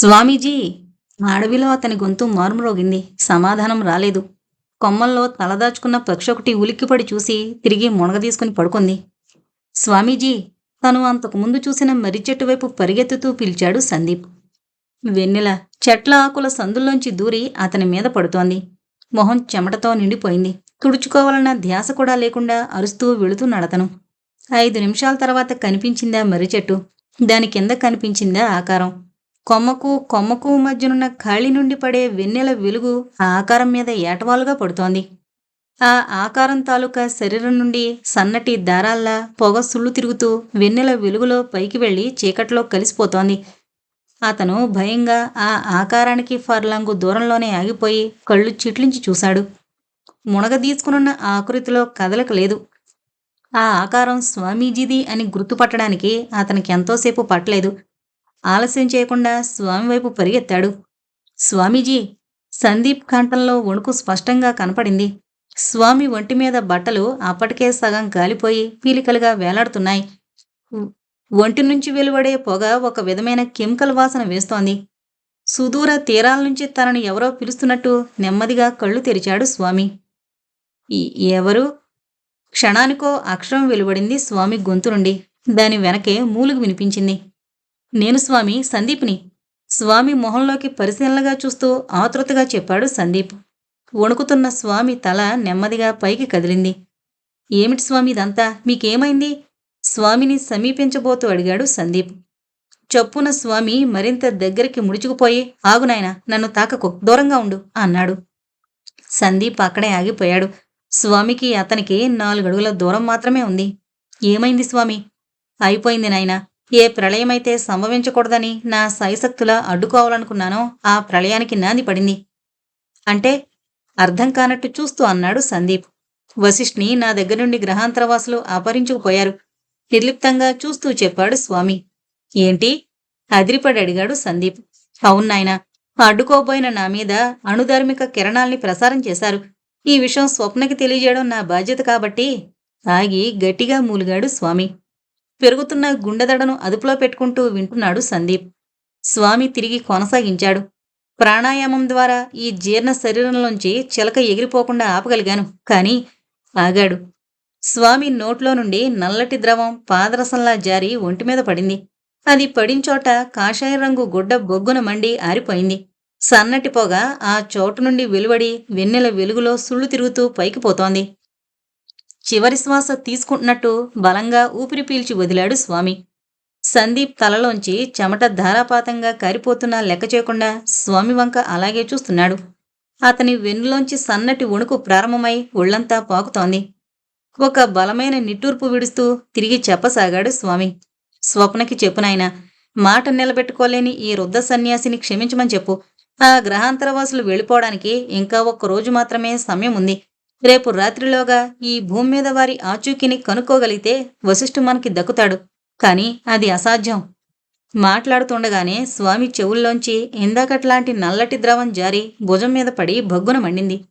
స్వామీజీ అడవిలో అతని గొంతు మారుమ్రోగింది. సమాధానం రాలేదు. కొమ్మల్లో తలదాచుకున్న పక్షి ఒకటి ఉలిక్కిపడి చూసి తిరిగి మునగదీసుకుని పడుకుంది. స్వామీజీ తను అంతకుముందు చూసిన మర్రి చెట్టు వైపు పరిగెత్తుతూ పిలిచాడు సందీప్. వెన్నెల చెట్ల ఆకుల సందుల్లోంచి దూరి అతని మీద పడుతోంది. మొహం చెమటతో నిండిపోయింది. తుడుచుకోవాలన్న ధ్యాస కూడా లేకుండా అరుస్తూ వెళుతూ నడతను. ఐదు నిమిషాల తర్వాత కనిపించిందా మర్రి చెట్టు. దాని కింద కనిపించిందా ఆకారం. కొమ్మకు కొమ్మకు మధ్యనున్న ఖాళీ నుండి పడే వెన్నెల వెలుగు ఆ ఆకారం మీద ఏటవాలుగా పడుతోంది. ఆ ఆకారం తాలూకా శరీరం నుండి సన్నటి దారాల్లా పొగ సుళ్ళు తిరుగుతూ వెన్నెల వెలుగులో పైకి వెళ్ళి చీకట్లో కలిసిపోతోంది. అతను భయంగా ఆ ఆకారానికి ఫర్లాంగు దూరంలోనే ఆగిపోయి కళ్ళు చిట్లించి చూశాడు. మునగ తీసుకునున్న ఆకృతిలో కదలక లేదు. ఆ ఆకారం స్వామీజీది అని గుర్తుపట్టడానికి అతనికి ఎంతోసేపు పట్టలేదు. ఆలస్యం చేయకుండా స్వామి వైపు పరిగెత్తాడు. స్వామీజీ సందీప్ కంఠంలో వణుకు స్పష్టంగా కనపడింది. స్వామి ఒంటి మీద బట్టలు అప్పటికే సగం కాలిపోయి పీలికలుగా వేలాడుతున్నాయి. ఒంటి నుంచి వెలువడే పొగ ఒక విధమైన కెమికల్ వాసన వేస్తోంది. సుదూర తీరాల నుంచి తనను ఎవరో పిలుస్తున్నట్టు నెమ్మదిగా కళ్ళు తెరిచాడు స్వామి. ఎవరు? క్షణానికో అక్షరం వెలువడింది స్వామి గొంతు నుండి. దాని వెనకే మూలుగు వినిపించింది. నేను స్వామి సందీప్ని. స్వామి మొహంలోకి పరిశీలనగా చూస్తూ ఆతృతగా చెప్పాడు సందీప్. వణుకుతున్న స్వామి తల నెమ్మదిగా పైకి కదిలింది. ఏమిటి స్వామి ఇదంతా? మీకేమైంది? స్వామిని సమీపించబోతూ అడిగాడు సందీప్. చప్పున స్వామి మరింత దగ్గరికి ముడుచుకుపోయి ఆగునాయనా నన్ను తాకకు దూరంగా ఉండు అన్నాడు. సందీప్ అక్కడే ఆగిపోయాడు. స్వామికి అతనికి నాలుగడుగుల దూరం మాత్రమే ఉంది. ఏమైంది స్వామి? అయిపోయింది నాయనా. ఏ ప్రళయమైతే సంభవించకూడదని నా సైశక్తులా అడ్డుకోవాలనుకున్నానో ఆ ప్రళయానికి నాంది పడింది. అంటే అర్థం కానట్టు చూస్తూ అన్నాడు సందీప్. వశిష్ఠ్ని నా దగ్గర నుండి గ్రహాంతరవాసులు అపహరించుకుపోయారు. నిర్లిప్తంగా చూస్తూ చెప్పాడు స్వామి. ఏంటి? అదిరిపడి అడిగాడు సందీప్. అవునాయన అడ్డుకోబోయిన నా మీద అణుధార్మిక కిరణాల్ని ప్రసారం చేశారు. ఈ విషయం స్వప్నకి తెలియజేయడం నా బాధ్యత కాబట్టి ఆగి గట్టిగా మూలిగాడు స్వామి. పెరుగుతున్న గుండెదడను అదుపులో పెట్టుకుంటూ వింటున్నాడు సందీప్. స్వామి తిరిగి కొనసాగించాడు. ప్రాణాయామం ద్వారా ఈ జీర్ణ శరీరంలోంచి చిలక ఎగిరిపోకుండా ఆపగలిగాను కానీ ఆగాడు. స్వామి నోట్లో నుండి నల్లటి ద్రవం పాదరసంలా జారి ఒంటి మీద పడింది. అది పడించోట కాషాయ రంగు గుడ్డ బొగ్గున మండి ఆరిపోయింది. సన్నటి పొగ ఆ చోటు నుండి వెలువడి వెన్నెల వెలుగులో సుళ్ళు తిరుగుతూ పైకి పోతోంది. చివరి శ్వాస తీసుకుంటున్నట్టు బలంగా ఊపిరి పీల్చి వదిలాడు స్వామి. సందీప్ తలలోంచి చెమట ధారాపాతంగా కారిపోతున్నా లెక్క చేయకుండా స్వామి వంక అలాగే చూస్తున్నాడు. అతని వెన్నులోంచి సన్నటి వణుకు ప్రారంభమై ఒళ్ళంతా పాకుతోంది. ఒక బలమైన నిట్టూర్పు విడుస్తూ తిరిగి చెప్పసాగాడు స్వామి. స్వప్నకి చెప్పునాయన మాట నిలబెట్టుకోలేని ఈ వృద్ధ సన్యాసిని క్షమించమని చెప్పు. ఆ గ్రహాంతరవాసులు వెళ్ళిపోవడానికి ఇంకా ఒక్క రోజు మాత్రమే సమయం ఉంది. రేపు రాత్రిలోగా ఈ భూమి మీద వారి ఆచూకీని కనుక్కోగలిగితే వశిష్ఠు మనకి దక్కుతాడు. కానీ అది అసాధ్యం. మాట్లాడుతుండగానే స్వామి చెవుల్లోంచి ఇందాకట్లాంటి నల్లటి ద్రవం జారి భుజం మీద పడి భగ్గున మండింది.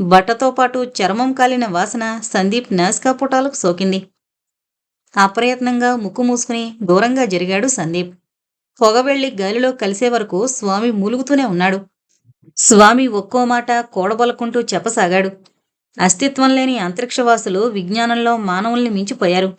బట్టతో పాటు చర్మం కాలిన వాసన సందీప్ నాసికాపుటాలకు సోకింది. అప్రయత్నంగా ముక్కు మూసుకుని దూరంగా జరిగాడు సందీప్. పొగవెళ్ళి గాలిలో కలిసే వరకు స్వామి మూలుగుతూనే ఉన్నాడు. స్వామి ఒక్కో మాట కూడబలుకుంటూ చెప్పసాగాడు. అస్తిత్వం లేని అంతరిక్షవాసులు విజ్ఞానంలో మానవుల్ని మించిపోయారు.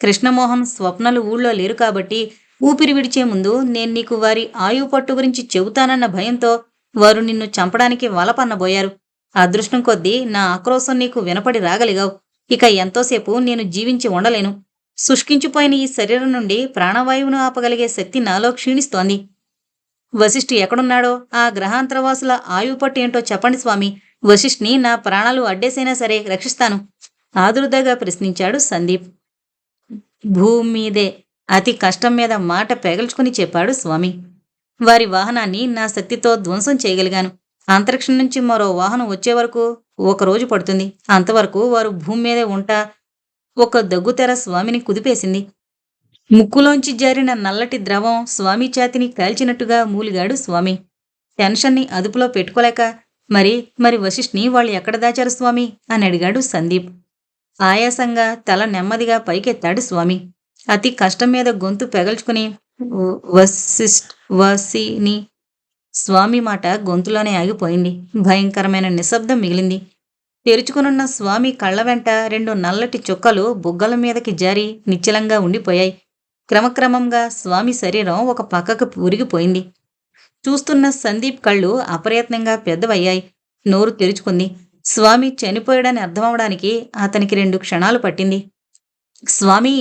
కృష్ణమోహన్ స్వప్నలు ఊళ్ళో లేరు కాబట్టి ఊపిరి విడిచే ముందు నేను నీకు వారి ఆయువు పట్టు గురించి చెబుతానన్న భయంతో వారు నిన్ను చంపడానికి వలపన్నబోయారు. అదృష్టం కొద్దీ నా ఆక్రోశం నీకు వినపడి రాగలిగావు. ఇక ఎంతోసేపు నేను జీవించి ఉండలేను. శుష్కించిపోయిన ఈ శరీరం నుండి ప్రాణవాయువును ఆపగలిగే శక్తి నాలో క్షీణిస్తోంది. వశిష్ఠి ఎక్కడున్నాడో ఆ గ్రహాంతరవాసుల ఆయువు పట్టు ఏంటో చెప్పండి స్వామి. వశిష్ఠ్ని నా ప్రాణాలు అడ్డేసైనా సరే రక్షిస్తాను ఆదురుదగా ప్రశ్నించాడు సందీప్. భూమి మీదే అతి కష్టం మీద మాట పెగల్చుకుని చెప్పాడు స్వామి. వారి వాహనాన్ని నా శక్తితో ధ్వంసం చేయగలిగాను. అంతరిక్షం నుంచి మరో వాహనం వచ్చే వరకు ఒక రోజు పడుతుంది. అంతవరకు వారు భూమి మీదే ఉంటా ఒక దగ్గుతెర స్వామిని కుదిపేసింది. ముక్కులోంచి జారిన నల్లటి ద్రవం స్వామి ఛాతిని కాల్చినట్టుగా మూలిగాడు స్వామి. టెన్షన్ని అదుపులో పెట్టుకోలేక మరి మరి వశిష్ఠ్ని వాళ్ళు ఎక్కడ దాచారు స్వామి? అని అడిగాడు సందీప్. ఆయాసంగా తల నెమ్మదిగా పైకెత్తాడు స్వామి. అతి కష్టం మీద గొంతు పెగల్చుకుని వశిష్ఠ్ వసిని స్వామి మాట గొంతులోనే ఆగిపోయింది. భయంకరమైన నిశ్శబ్దం మిగిలింది. తెరుచుకునున్న స్వామి కళ్ళ వెంట రెండు నల్లటి చుక్కలు బుగ్గల మీదకి జారి నిశ్చలంగా ఉండిపోయాయి. క్రమక్రమంగా స్వామి శరీరం ఒక పక్కకు ఉరిగిపోయింది చూస్తున్న సందీప్ కళ్ళు అప్రయత్నంగా పెద్దవయ్యాయి. నోరు తెరుచుకుంది. స్వామి చనిపోయాడని అర్థమవడానికి అతనికి రెండు క్షణాలు పట్టింది. స్వామి!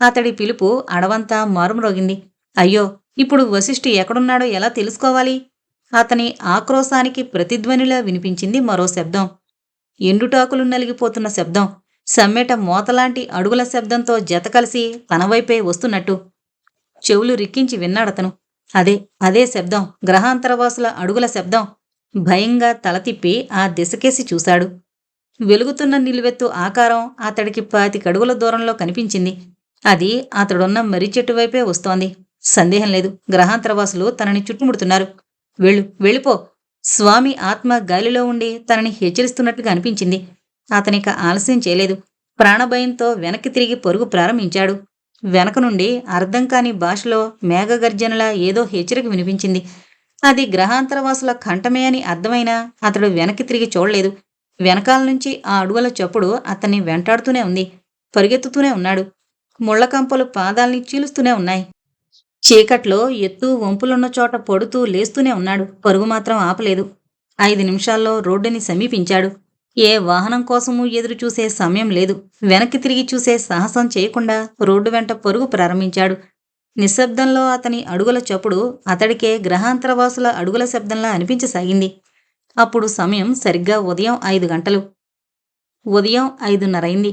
అతడి పిలుపు అడవంతా మారుమ్రోగింది. అయ్యో! ఇప్పుడు వశిష్ఠి ఎక్కడున్నాడో ఎలా తెలుసుకోవాలి? అతని ఆక్రోశానికి ప్రతిధ్వనిలా వినిపించింది మరో శబ్దం. ఎండుటాకులు నలిగిపోతున్న శబ్దం. సమ్మెట మోతలాంటి అడుగుల శబ్దంతో జత కలిసి తనవైపే వస్తున్నట్టు. చెవులు రిక్కించి విన్నాడతను. అదే అదే శబ్దం. గ్రహాంతరవాసుల అడుగుల శబ్దం. భయంగా తల తిప్పి ఆ దిశకేసి చూశాడు. వెలుగుతున్న నిలువెత్తు ఆకారం అతడికి పాతికడుగుల దూరంలో కనిపించింది. అది అతడున్న మర్రి చెట్టు వైపే వస్తోంది. సందేహం లేదు. గ్రహాంతరవాసులు తనని చుట్టుముడుతున్నారు. వెళ్ళు వెళ్ళిపో. స్వామి ఆత్మ గాలిలో ఉండి తనని హెచ్చరిస్తున్నట్టుగా అనిపించింది. అతనిక ఆలస్యం చేయలేదు. ప్రాణభయంతో వెనక్కి తిరిగి పరుగు ప్రారంభించాడు. వెనక నుండి అర్థం కాని భాషలో మేఘగర్జనలా ఏదో హెచ్చరిక వినిపించింది. అది గ్రహాంతరవాసుల కంఠమే అని అర్థమైనా అతడు వెనక్కి తిరిగి చూడలేదు. వెనకాల నుంచి ఆ అడుగుల చప్పుడు అతన్ని వెంటాడుతూనే ఉంది. పరిగెత్తుతూనే ఉన్నాడు. ముళ్ళకంపలు పాదాల్ని చీలుస్తూనే ఉన్నాయి. చీకట్లో ఎత్తు వంపులున్న చోట పడుతూ లేస్తూనే ఉన్నాడు. పరుగు మాత్రం ఆపలేదు. ఐదు నిమిషాల్లో రోడ్డుని సమీపించాడు. ఏ వాహనం కోసమూ ఎదురు చూసే సమయం లేదు. వెనక్కి తిరిగి చూసే సాహసం చేయకుండా రోడ్డు వెంట పరుగు ప్రారంభించాడు. నిశ్శబ్దంలో అతని అడుగుల చప్పుడు అతడికే గ్రహాంతరవాసుల అడుగుల శబ్దంలా అనిపించసాగింది. అప్పుడు సమయం సరిగ్గా ఉదయం ఐదు గంటలు. ఉదయం ఐదున్నరైంది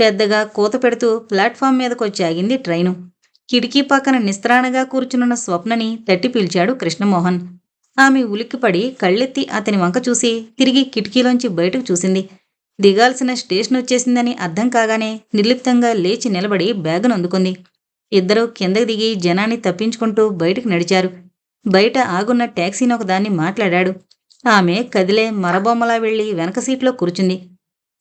పెద్దగా కూత పెడుతూ ప్లాట్ఫామ్ మీదకొచ్చి ఆగింది ట్రైను. కిటికీ పక్కన నిస్త్రాణగా కూర్చునున్న స్వప్నని తట్టి పిలిచాడు కృష్ణమోహన్. ఆమె ఉలిక్కిపడి కళ్ళెత్తి అతని వంక చూసి తిరిగి కిటికీలోంచి బయటకు చూసింది. దిగాల్సిన స్టేషన్ వచ్చేసిందని అర్థం కాగానే నిర్లిప్తంగా లేచి నిలబడి బ్యాగును అందుకుంది. ఇద్దరూ కిందకి దిగి జనాన్ని తప్పించుకుంటూ బయటకు నడిచారు. బయట ఆగున్న ట్యాక్సీని ఒకదాన్ని మాట్లాడాడు. ఆమె కదిలే మరబొమ్మలా వెళ్ళి వెనక సీట్లో కూర్చుంది.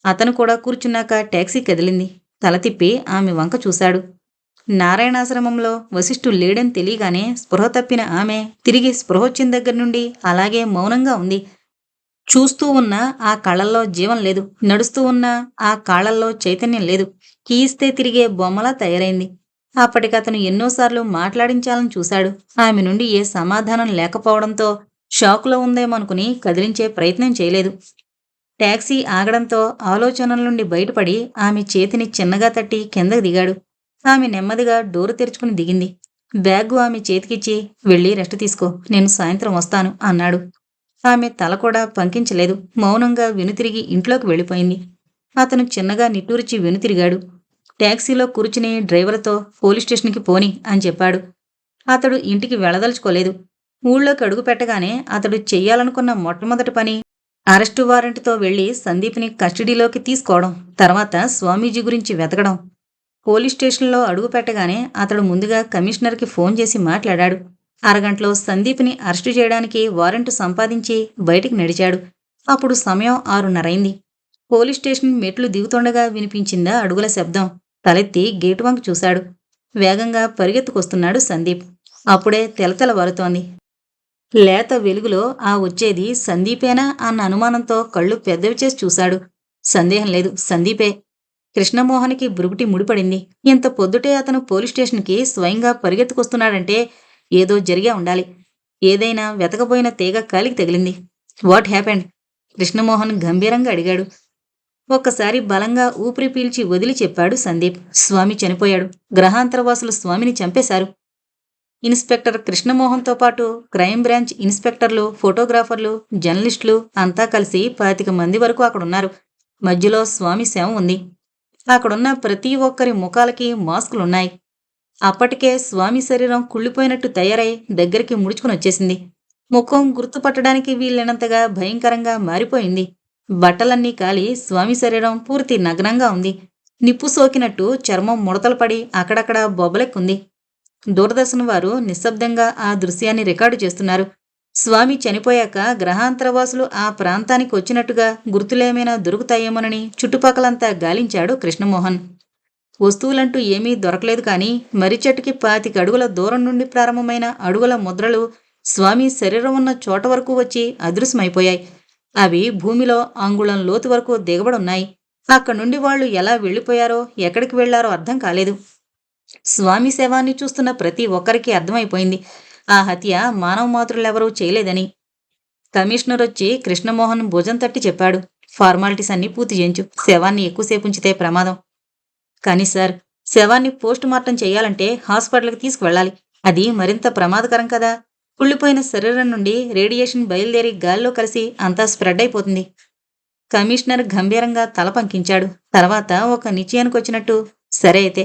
అతను కూడా కూర్చున్నాక ట్యాక్సీ కదిలింది. తల తిప్పి ఆమె వంక చూశాడు. నారాయణాశ్రమంలో వశిష్ఠుడు లేడని తెలియగానే స్పృహ తప్పిన ఆమె తిరిగి స్పృహ వచ్చిన దగ్గర నుండి అలాగే మౌనంగా ఉంది. చూస్తూ ఉన్న ఆ కళ్ళల్లో జీవం లేదు. నడుస్తూ ఉన్న ఆ కాళ్ళల్లో చైతన్యం లేదు. కీస్తే తిరిగే బొమ్మలా తయారైంది. అప్పటికతను ఎన్నోసార్లు మాట్లాడించాలని చూశాడు. ఆమె నుండి ఏ సమాధానం లేకపోవడంతో షాకులో ఉందేమనుకుని కదిలించే ప్రయత్నం చేయలేదు. ట్యాక్సీ ఆగడంతో ఆలోచనల నుండి బయటపడి ఆమె చేతిని చిన్నగా తట్టి కిందకు దిగాడు. ఆమె నెమ్మదిగా డోరు తెరుచుకుని దిగింది. బ్యాగు ఆమె చేతికిచ్చి వెళ్ళి రెస్ట్ తీసుకో నేను సాయంత్రం వస్తాను అన్నాడు. ఆమె తల కూడా పంకించలేదు. మౌనంగా వెనుతిరిగి ఇంట్లోకి వెళ్ళిపోయింది. అతను చిన్నగా నిట్టూర్చి వెనుతిరిగాడు. ట్యాక్సీలో కూర్చుని డ్రైవర్తో పోలీస్ స్టేషన్కి పోని అని చెప్పాడు. అతడు ఇంటికి వెళ్ళదలుచుకోలేదు. ఊళ్ళోకి అడుగు పెట్టగానే అతడు చెయ్యాలనుకున్న మొట్టమొదటి పని అరెస్టు వారెంట్తో వెళ్ళి సందీప్ని కస్టడీలోకి తీసుకోవడం తర్వాత స్వామీజీ గురించి వెతకడం. పోలీస్ స్టేషన్లో అడుగు పెట్టగానే అతడు ముందుగా కమిషనర్కి ఫోన్ చేసి మాట్లాడాడు. అరగంటలో సందీప్ని అరెస్టు చేయడానికి వారెంట్ సంపాదించి బయటికి నడిచాడు. అప్పుడు సమయం ఆరున్నరైంది. పోలీస్ స్టేషన్ మెట్లు దిగుతుండగా వినిపించిందా అడుగుల శబ్దం. తలెత్తి గేటు వంక చూశాడు. వేగంగా పరిగెత్తుకొస్తున్నాడు సందీప్. అప్పుడే తెలతెల వరుతోంది. లేత వెలుగులో ఆ వచ్చేది సందీపేనా అన్న అనుమానంతో కళ్ళు పెద్దవి చేసి చూశాడు. సందేహం లేదు. సందీపే కృష్ణమోహన్కి బురుగుటి ముడిపడింది. ఇంత పొద్దుటే అతను పోలీస్ స్టేషన్కి స్వయంగా పరిగెత్తుకొస్తున్నాడంటే ఏదో జరిగే ఉండాలి. ఏదైనా వెతకపోయిన తీగ కాలికి తగిలింది. What happened? కృష్ణమోహన్ గంభీరంగా అడిగాడు. ఒక్కసారి బలంగా ఊపిరి పీల్చి వదిలి చెప్పాడు సందీప్. స్వామి చనిపోయాడు. గ్రహాంతరవాసులు స్వామిని చంపేశారు. ఇన్స్పెక్టర్ కృష్ణమోహన్తో పాటు క్రైమ్ బ్రాంచ్ ఇన్స్పెక్టర్లు ఫోటోగ్రాఫర్లు జర్నలిస్టులు అంతా కలిసి పాతిక మంది వరకు అక్కడున్నారు. మధ్యలో స్వామి శవం ఉంది. అక్కడున్న ప్రతి ఒక్కరి ముఖాలకి మాస్కులున్నాయి. అప్పటికే స్వామి శరీరం కుళ్ళిపోయినట్టు తయారై దగ్గరికి ముడుచుకుని వచ్చేసింది ముఖం గుర్తుపట్టడానికి వీలైనంతగా భయంకరంగా మారిపోయింది. బట్టలన్నీ కాలి స్వామి శరీరం పూర్తి నగ్నంగా ఉంది. నిప్పు సోకినట్టు చర్మం ముడతలు పడి అక్కడక్కడ బొబ్బలెక్కుంది. దూరదర్శన్ వారు నిశ్శబ్దంగా ఆ దృశ్యాన్ని రికార్డు చేస్తున్నారు. స్వామి చనిపోయాక గ్రహాంతరవాసులు ఆ ప్రాంతానికి వచ్చినట్టుగా గుర్తులేమైనా దొరుకుతాయేమోనని చుట్టుపక్కలంతా గాలించాడు కృష్ణమోహన్. వస్తువులంటూ ఏమీ దొరకలేదు కానీ మర్రి చెట్టుకి పాతిక అడుగుల దూరం నుండి ప్రారంభమైన అడుగుల ముద్రలు స్వామి శరీరం ఉన్న చోట వరకు వచ్చి అదృశ్యమైపోయాయి. అవి భూమిలో అంగుళం లోతు వరకు దిగబడున్నాయి. అక్కడి నుండి వాళ్ళు ఎలా వెళ్ళిపోయారో ఎక్కడికి వెళ్ళారో అర్థం కాలేదు. స్వామి శవాన్ని చూస్తున్న ప్రతి ఒక్కరికి అర్థమైపోయింది. ఆ హత్య మానవ మాతృలెవరూ చేయలేదని. కమిషనర్ వచ్చి కృష్ణమోహన్ భుజం తట్టి చెప్పాడు. ఫార్మాలిటీస్ అన్నీ పూర్తి చేయించు. శవాన్ని ఎక్కువసేపు ఉంచితే ప్రమాదం. కానీ సార్ శవాన్ని పోస్ట్ మార్టం చేయాలంటే హాస్పిటల్కి తీసుకువెళ్ళాలి. అది మరింత ప్రమాదకరం కదా. కుళ్ళిపోయిన శరీరం నుండి రేడియేషన్ బయలుదేరి గాల్లో కలిసి అంతా స్ప్రెడ్ అయిపోతుంది. కమిషనర్ గంభీరంగా తల పంకించాడు. తర్వాత ఒక నిశ్చయానికి వచ్చినట్టు సరే అయితే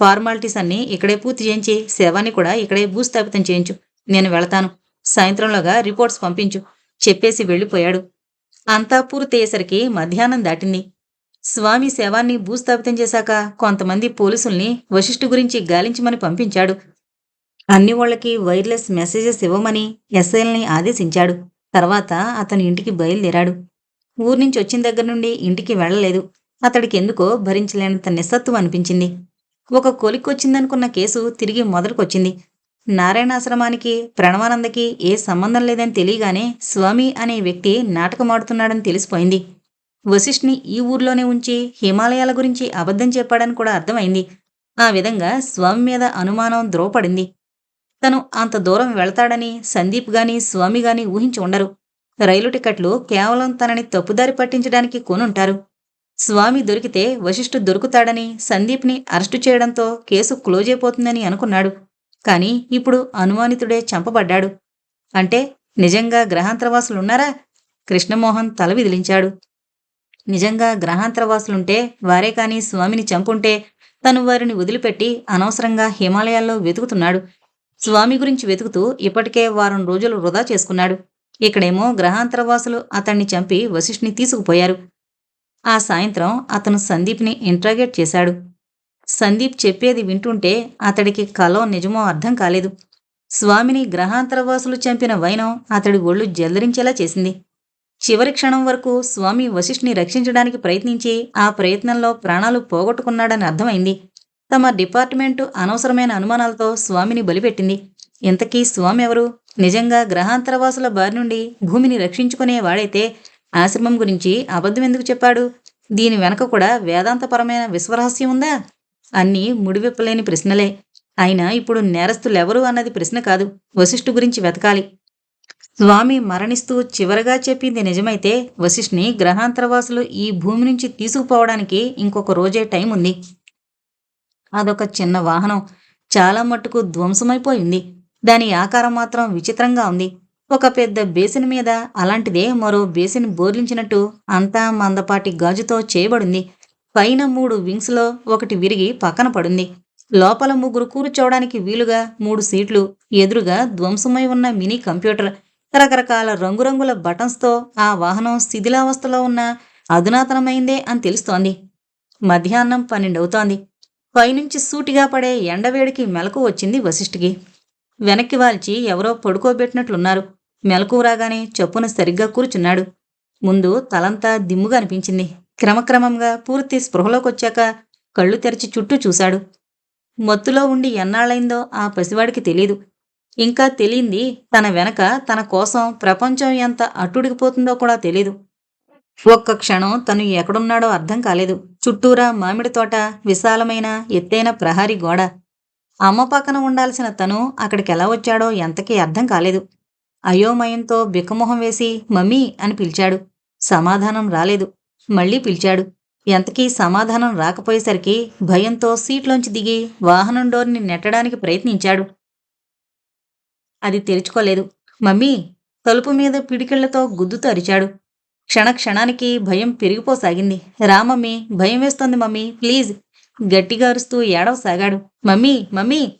ఫార్మాలిటీస్ అన్నీ ఇక్కడే పూర్తి చేయించి శవాన్ని కూడా ఇక్కడే భూస్థాపితం చేయించు. నేను వెళతాను. సాయంత్రంలోగా రిపోర్ట్స్ పంపించు. చెప్పేసి వెళ్ళిపోయాడు. అంతా పూర్తయ్యేసరికి మధ్యాహ్నం దాటింది. స్వామి శవాన్ని భూస్థాపితం చేశాక కొంతమంది పోలీసుల్ని వశిష్ఠు గురించి గాలించమని పంపించాడు. అన్ని వాళ్ళకి వైర్లెస్ మెసేజెస్ ఇవ్వమని ఎస్ఐల్ని ఆదేశించాడు. తర్వాత అతను ఇంటికి బయలుదేరాడు. ఊరి నుంచి వచ్చిన దగ్గర నుండి ఇంటికి వెళ్ళలేదు. అతడికి ఎందుకో భరించలేనంత నిస్సత్వం అనిపించింది. ఒక కొలిక్కొచ్చిందనుకున్న కేసు తిరిగి మొదలుకొచ్చింది. నారాయణాశ్రమానికి ప్రణవానందకి ఏ సంబంధం లేదని తెలియగానే స్వామి అనే వ్యక్తి నాటకమాడుతున్నాడని తెలిసిపోయింది. వశిష్ఠ్ని ఈ ఊర్లోనే ఉంచి హిమాలయాల గురించి అబద్ధం చెప్పాడని కూడా అర్థమైంది. ఆ విధంగా స్వామి మీద అనుమానం ద్రోపడింది తను అంత దూరం వెళతాడని సందీప్ గాని స్వామి గాని ఊహించి ఉండరు. రైలు టికెట్లు కేవలం తనని తప్పుదారి పట్టించడానికి కొనుంటారు. స్వామి దొరికితే వశిష్ఠు దొరుకుతాడని సందీప్ని అరెస్టు చేయడంతో కేసు క్లోజ్ అయిపోతుందని అనుకున్నాడు. కానీ ఇప్పుడు అనుమానితుడే చంపబడ్డాడు. అంటే నిజంగా గ్రహాంతరవాసులున్నారా? కృష్ణమోహన్ తల విదిలించాడు. నిజంగా గ్రహాంతరవాసులుంటే వారే కాని స్వామిని చంపుంటే తను వారిని వదిలిపెట్టి అనవసరంగా హిమాలయాల్లో వెతుకుతున్నాడు. స్వామి గురించి వెతుకుతూ ఇప్పటికే వారం రోజులు వృధా చేసుకున్నాడు. ఇక్కడేమో గ్రహాంతరవాసులు అతన్ని చంపి వశిష్ఠ్ని తీసుకుపోయారు. ఆ సాయంత్రం అతను సందీప్ని ఇంట్రాగేట్ చేశాడు. సందీప్ చెప్పేది వింటుంటే అతడికి కలో నిజమో అర్థం కాలేదు. స్వామిని గ్రహాంతరవాసులు చంపిన వైనం అతడి ఒళ్ళు జల్దరించేలా చేసింది. చివరి క్షణం వరకు స్వామి వశిష్ఠ్ని రక్షించడానికి ప్రయత్నించి ఆ ప్రయత్నంలో ప్రాణాలు పోగొట్టుకున్నాడని అర్థమైంది. తమ డిపార్ట్మెంటు అనవసరమైన అనుమానాలతో స్వామిని బలిపెట్టింది. ఇంతకీ స్వామి ఎవరు? నిజంగా గ్రహాంతరవాసుల బారి నుండి భూమిని రక్షించుకునే వాడైతే ఆశ్రమం గురించి అబద్ధం ఎందుకు చెప్పాడు? దీని వెనక కూడా వేదాంతపరమైన విశ్వరహస్యం ఉందా? అన్నీ ముడివిప్పలేని ప్రశ్నలే. అయినా ఇప్పుడు నేరస్తులెవరు అన్నది ప్రశ్న కాదు. వశిష్ఠు గురించి వెతకాలి. స్వామి మరణిస్తూ చివరగా చెప్పింది నిజమైతే వశిష్ఠ్ని గ్రహాంతరవాసులు ఈ భూమి నుంచి తీసుకుపోవడానికి ఇంకొక రోజే టైం ఉంది. అదొక చిన్న వాహనం. చాలా మట్టుకు ధ్వంసమైపోయింది. దాని ఆకారం మాత్రం విచిత్రంగా ఉంది. ఒక పెద్ద బేసిన్ మీద అలాంటిదే మరో బేసిన్ బోర్లించినట్టు అంతా మందపాటి గాజుతో చేయబడింది. పైన మూడు వింగ్స్లో ఒకటి విరిగి పక్కన పడింది. లోపల ముగ్గురు కూర్చోవడానికి వీలుగా మూడు సీట్లు ఎదురుగా ధ్వంసమై ఉన్న మినీ కంప్యూటర్ రకరకాల రంగురంగుల బటన్స్తో ఆ వాహనం శిథిలావస్థలో ఉన్న అధునాతనమైందే అని తెలుస్తోంది. మధ్యాహ్నం పన్నెండవుతోంది. పైనుంచి సూటిగా పడే ఎండవేడికి మెలకు వచ్చింది వశిష్ఠికి. వెనక్కి వాల్చి ఎవరో పడుకోబెట్టినట్లున్నారు. మెలకు రాగానే చప్పున సరిగ్గా కూర్చున్నాడు. ముందు తలంతా దిమ్ముగా అనిపించింది. క్రమక్రమంగా పూర్తి స్పృహలోకొచ్చాక కళ్ళు తెరిచి చుట్టూ చూశాడు. మత్తులో ఉండి ఎన్నాళ్ళైందో ఆ పసివాడికి తెలీదు. ఇంకా తెలియంది తన వెనక తన కోసం ప్రపంచం ఎంత అట్టుడికిపోతుందో కూడా తెలీదు. ఒక్క క్షణం తను ఎక్కడున్నాడో అర్థం కాలేదు. చుట్టూరా మామిడి తోట విశాలమైన ఎత్తైన ప్రహారీ గోడ. అమ్మ పక్కన ఉండాల్సిన తను అక్కడికి ఎలా వచ్చాడో ఎంతకీ అర్థం కాలేదు. అయోమయంతో బిక్కమొహం వేసి మమ్మీ అని పిలిచాడు. సమాధానం రాలేదు. మళ్ళీ పిలిచాడు. ఎంతకీ సమాధానం రాకపోయేసరికి భయంతో సీట్లోంచి దిగి వాహనం డోర్ని నెట్టడానికి ప్రయత్నించాడు. అది తెరుచుకోలేదు. మమ్మీ తలుపు మీద పిడికిళ్ళతో గుద్దుతూ అరిచాడు. క్షణ క్షణానికి భయం పెరిగిపోసాగింది. రా మమ్మీ భయం వేస్తోంది మమ్మీ ప్లీజ్ గట్టిగా అరుస్తూ ఏడవసాగాడు. మమ్మీ మమ్మీ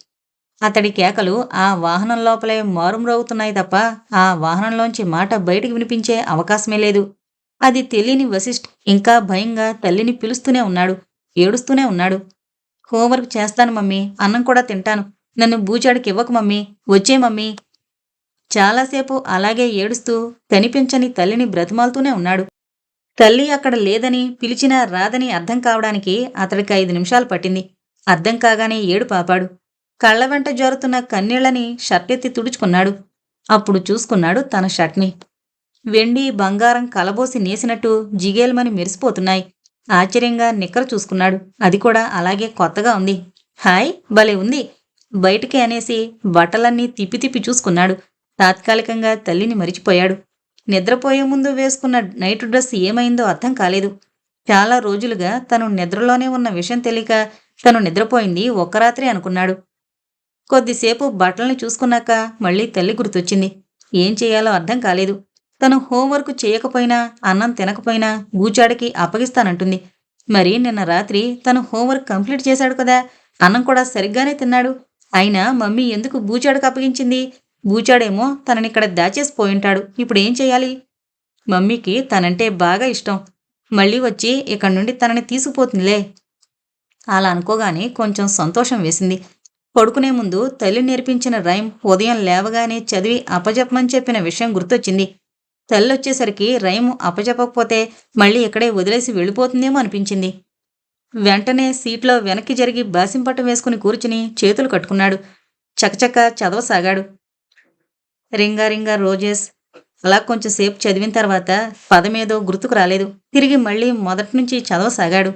అతడి కేకలు ఆ వాహనం లోపలే మారుమ్రోగుతున్నాయి తప్ప ఆ వాహనంలోంచి మాట బయటికి వినిపించే అవకాశమే లేదు. అది తెలియని వశిష్ఠ్ ఇంకా భయంగా తల్లిని పిలుస్తూనే ఉన్నాడు ఏడుస్తూనే ఉన్నాడు. హోంవర్క్ చేస్తాను మమ్మీ అన్నం కూడా తింటాను. నన్ను బూచాడికి ఇవ్వకు మమ్మీ వచ్చే మమ్మీ. చాలాసేపు అలాగే ఏడుస్తూ కనిపించని తల్లిని బ్రతిమాలుతూనే ఉన్నాడు. తల్లి అక్కడ లేదని పిలిచినా రాదని అర్థం కావడానికి అతడికి ఐదు నిమిషాలు పట్టింది. అర్థం కాగానే ఏడు పాపాడు కళ్ళ వెంట జరుతున్న కన్నీళ్ళని షర్టెత్తి తుడుచుకున్నాడు. అప్పుడు చూసుకున్నాడు తన షర్ట్ని. వెండి బంగారం కలబోసి నేసినట్టు జిగేల్మని మెరిసిపోతున్నాయి. ఆశ్చర్యంగా నిక్కర చూసుకున్నాడు. అది కూడా అలాగే కొత్తగా ఉంది. హాయ్ భలే ఉంది. బయటికి అనేసి బట్టలన్నీ తిప్పి తిప్పి చూసుకున్నాడు. తాత్కాలికంగా తల్లిని మరిచిపోయాడు. నిద్రపోయే ముందు వేసుకున్న నైట్ డ్రెస్ ఏమైందో అర్థం కాలేదు. చాలా రోజులుగా తను నిద్రలోనే ఉన్న విషయం తెలియక తను నిద్రపోయింది ఒక్క రాత్రి అనుకున్నాడు. కొద్దిసేపు బట్టల్ని చూసుకున్నాక మళ్ళీ తల్లి గుర్తొచ్చింది. ఏం చేయాలో అర్థం కాలేదు. తను హోంవర్క్ చేయకపోయినా అన్నం తినకపోయినా బూచాడికి అప్పగిస్తానంటుంది. మరి నిన్న రాత్రి తను హోంవర్క్ కంప్లీట్ చేశాడు కదా అన్నం కూడా సరిగ్గానే తిన్నాడు. అయినా మమ్మీ ఎందుకు బూచాడుకు అప్పగించింది? బూచాడేమో తననిక్కడ దాచేసిపోయి ఉంటాడు ఇప్పుడు ఏం చేయాలి? మమ్మీకి తనంటే బాగా ఇష్టం. మళ్ళీ వచ్చి ఇక్కడి నుండి తనని తీసుకుపోతుందిలే. అలా అనుకోగానే కొంచెం సంతోషం వేసింది. పడుకునే ముందు తల్లి నేర్పించిన రైమ్ ఉదయం లేవగానే చదివి అపజపమని చెప్పిన విషయం గుర్తొచ్చింది. తల్లి వచ్చేసరికి రైమ్ అపజపకపోతే మళ్ళీ ఇక్కడే వదిలేసి వెళ్ళిపోతుందేమో అనిపించింది. వెంటనే సీట్లో వెనక్కి జరిగి బాసింపట్టు వేసుకుని కూర్చుని చేతులు కట్టుకున్నాడు. చకచక చదవసాగాడు. రింగా రింగా రోజెస్. అలా కొంచెం సేపు చదివిన తర్వాత పదమేదో గుర్తుకు రాలేదు. తిరిగి మళ్ళీ మొదటి నుంచి చదవసాగాడు.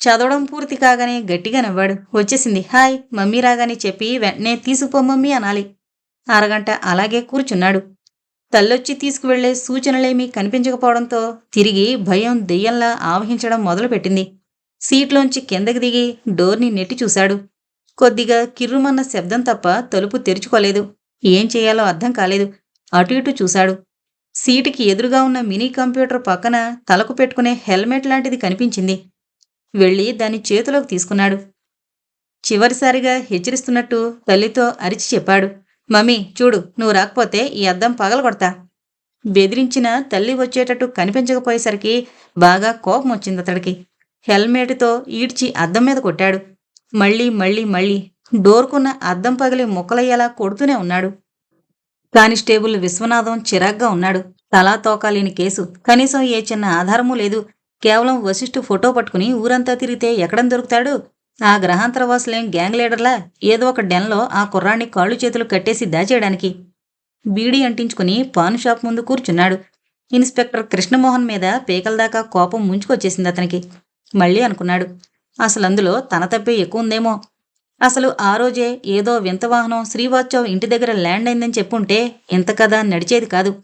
చదవడం పూర్తి కాగానే గట్టిగా నవ్వాడు. వచ్చేసింది. హాయ్ మమ్మీ రాగానే చెప్పి వెంటనే తీసుకుపో మమ్మీ అనాలి. అరగంట అలాగే కూర్చున్నాడు. తల్లొచ్చి తీసుకువెళ్ళే సూచనలేమీ కనిపించకపోవడంతో తిరిగి భయం దెయ్యంలా ఆవహించడం మొదలుపెట్టింది. సీట్లోంచి కిందకి దిగి డోర్ని నెట్టి చూశాడు. కొద్దిగా కిర్రుమన్న శబ్దం తప్ప తలుపు తెరుచుకోలేదు. ఏం చేయాలో అర్థం కాలేదు. అటు ఇటు చూశాడు. సీటుకి ఎదురుగా ఉన్న మినీ కంప్యూటర్ పక్కన తలకు పెట్టుకునే హెల్మెట్ లాంటిది కనిపించింది. వెళ్ళి దాన్ని చేతిలోకి తీసుకున్నాడు. చివరిసారిగా హెచ్చరిస్తున్నట్టు తల్లితో అరిచి చెప్పాడు. మమ్మీ చూడు నువ్వు రాకపోతే ఈ అద్దం పగలగొడతా. బెదిరించిన తల్లి వచ్చేటట్టు కనిపించకపోయేసరికి బాగా కోపం వచ్చింది అతడికి. హెల్మెట్తో ఈడ్చి అద్దం మీద కొట్టాడు. మళ్ళీ మళ్ళీ మళ్ళీ డోర్కున్న అద్దం పగిలి ముక్కలయ్యేలా కొడుతూనే ఉన్నాడు. కానిస్టేబుల్ విశ్వనాథం చిరాగ్గా ఉన్నాడు. తలా తోకాలేని కేసు. కనీసం ఏ చిన్న ఆధారమూ లేదు. కేవలం వశిష్ఠు ఫోటో పట్టుకుని ఊరంతా తిరిగితే ఎక్కడం దొరుకుతాడు? ఆ గ్రహాంతరవాసులేం గ్యాంగ్ లీడర్లా? ఏదో ఒక డెన్లో ఆ కుర్రాన్ని కాళ్ళు చేతులు కట్టేసి దాచేయడానికి. బీడీ అంటించుకుని పాన్ షాప్ ముందు కూర్చున్నాడు. ఇన్స్పెక్టర్ కృష్ణమోహన్ మీద పేకల దాకా కోపం ముంచుకొచ్చేసింది అతనికి. మళ్ళీ అనుకున్నాడు. అసలు అందులో తన తప్పే ఎక్కువ ఉందేమో. అసలు ఆ రోజే ఏదో వింత వాహనం శ్రీవాత్సవ్ ఇంటి దగ్గర ల్యాండ్ అయిందని చెప్పుంటే ఇంత కథ నడిచేది కాదు.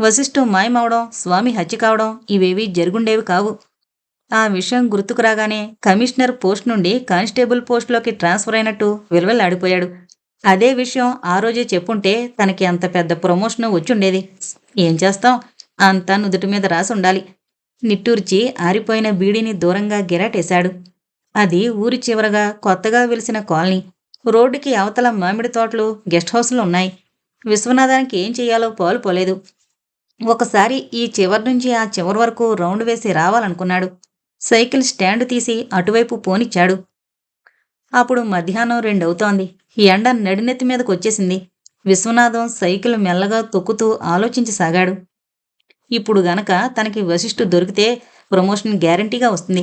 వశిష్ఠు మాయమవడం స్వామి హత్య కావడం ఇవేవీ జరుగుండేవి కావు. ఆ విషయం గుర్తుకు రాగానే కమిషనర్ పోస్ట్ నుండి కానిస్టేబుల్ పోస్టులోకి ట్రాన్స్ఫర్ అయినట్టు విలువలాడిపోయాడు అదే విషయం ఆ రోజే చెప్పుంటే తనకి అంత పెద్ద ప్రమోషన్ వచ్చుండేది. ఏం చేస్తాం? అంతా నుదుటి మీద రాసి ఉండాలి. నిట్టూర్చి ఆరిపోయిన బీడీని దూరంగా గిరాటేశాడు. అది ఊరి చివరగా కొత్తగా వెలిసిన కాలనీ. రోడ్డుకి అవతల మామిడి తోటలు గెస్ట్ హౌస్లు ఉన్నాయి. విశ్వనాథానికి ఏం చేయాలో పాలు పోలేదు. ఒకసారి ఈ చివరి నుంచి ఆ చివరి వరకు రౌండ్ వేసి రావాలనుకున్నాడు. సైకిల్ స్టాండ్ తీసి అటువైపు పోనిచ్చాడు. అప్పుడు మధ్యాహ్నం రెండవుతోంది. ఎండ నడినెత్తి మీదకు వచ్చేసింది విశ్వనాథం సైకిల్ మెల్లగా తొక్కుతూ ఆలోచించసాగాడు ఇప్పుడు గనక తనకి వశిష్ఠు దొరికితే ప్రమోషన్ గ్యారంటీగా వస్తుంది.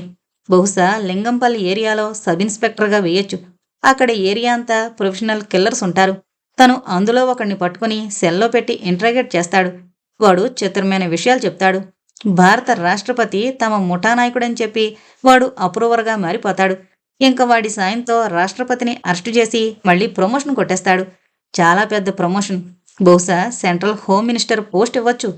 బహుశా లింగంపల్లి ఏరియాలో సబ్ ఇన్స్పెక్టర్గా వేయొచ్చు. అక్కడ ఏరియా అంతా ప్రొఫెషనల్ కిల్లర్స్ ఉంటారు. తను అందులో ఒకడిని పట్టుకుని సెల్లో పెట్టి ఇంట్రాగేట్ చేస్తాడు. వాడు చిత్రమైన విషయాలు చెప్తాడు. భారత రాష్ట్రపతి తమ ముఠానాయకుడని చెప్పి వాడు అప్రూవర్గా మారిపోతాడు. ఇంకా వాడి సాయంతో రాష్ట్రపతిని అరెస్టు చేసి మళ్ళీ ప్రమోషన్ కొట్టేస్తాడు. చాలా పెద్ద ప్రమోషన్. బహుశా సెంట్రల్ హోమ్ మినిస్టర్ పోస్ట్ ఇవ్వచ్చు.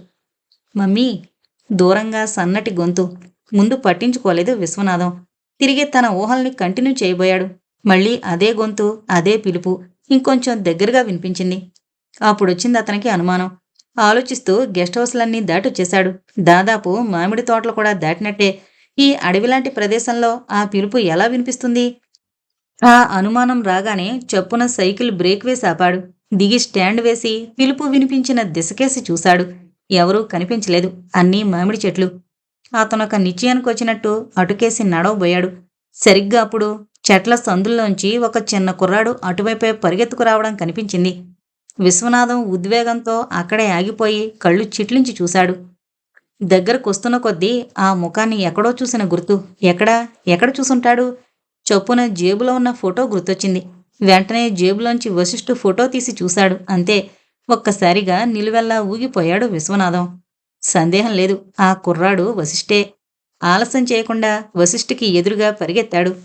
మమ్మీ దూరంగా సన్నటి గొంతు. ముందు పట్టించుకోలేదు విశ్వనాథం. తిరిగి తన ఊహల్ని కంటిన్యూ చేయబోయాడు. మళ్ళీ అదే గొంతు అదే పిలుపు ఇంకొంచెం దగ్గరగా వినిపించింది. అప్పుడొచ్చింది అతనికి అనుమానం. ఆలోచిస్తూ గెస్ట్ హౌస్లన్నీ దాటొచ్చేశాడు దాదాపు మామిడి తోటలు కూడా దాటినట్టే. ఈ అడవిలాంటి ప్రదేశంలో ఆ పిలుపు ఎలా వినిపిస్తుంది? ఆ అనుమానం రాగానే చప్పున సైకిల్ బ్రేక్ వేసి ఆపాడు. దిగి స్టాండ్ వేసి పిలుపు వినిపించిన దిశకేసి చూశాడు. ఎవరూ కనిపించలేదు. అన్నీ మామిడి చెట్లు. అతనొక నిశ్చయానికి వచ్చినట్టు అటుకేసి నడవబోయాడు. సరిగ్గా అప్పుడు చెట్ల సందుల్లోంచి ఒక చిన్న కుర్రాడు అటువైపే పరిగెత్తుకు రావడం కనిపించింది. విశ్వనాథం ఉద్వేగంతో అక్కడే ఆగిపోయి కళ్ళు చిట్లించి చూశాడు. దగ్గరకొస్తున్న కొద్దీ ఆ ముఖాన్ని ఎక్కడో చూసిన గుర్తు. ఎక్కడా? ఎక్కడ చూసుంటాడు? చొప్పున జేబులో ఉన్న ఫోటో గుర్తొచ్చింది. వెంటనే జేబులోంచి వశిష్ఠు ఫోటో తీసి చూశాడు. అంతే. ఒక్కసారిగా నిలువెల్లా ఊగిపోయాడు విశ్వనాథం. సందేహం లేదు. ఆ కుర్రాడు వశిష్ఠే. ఆలస్యం చేయకుండా వశిష్ఠికి ఎదురుగా పరిగెత్తాడు.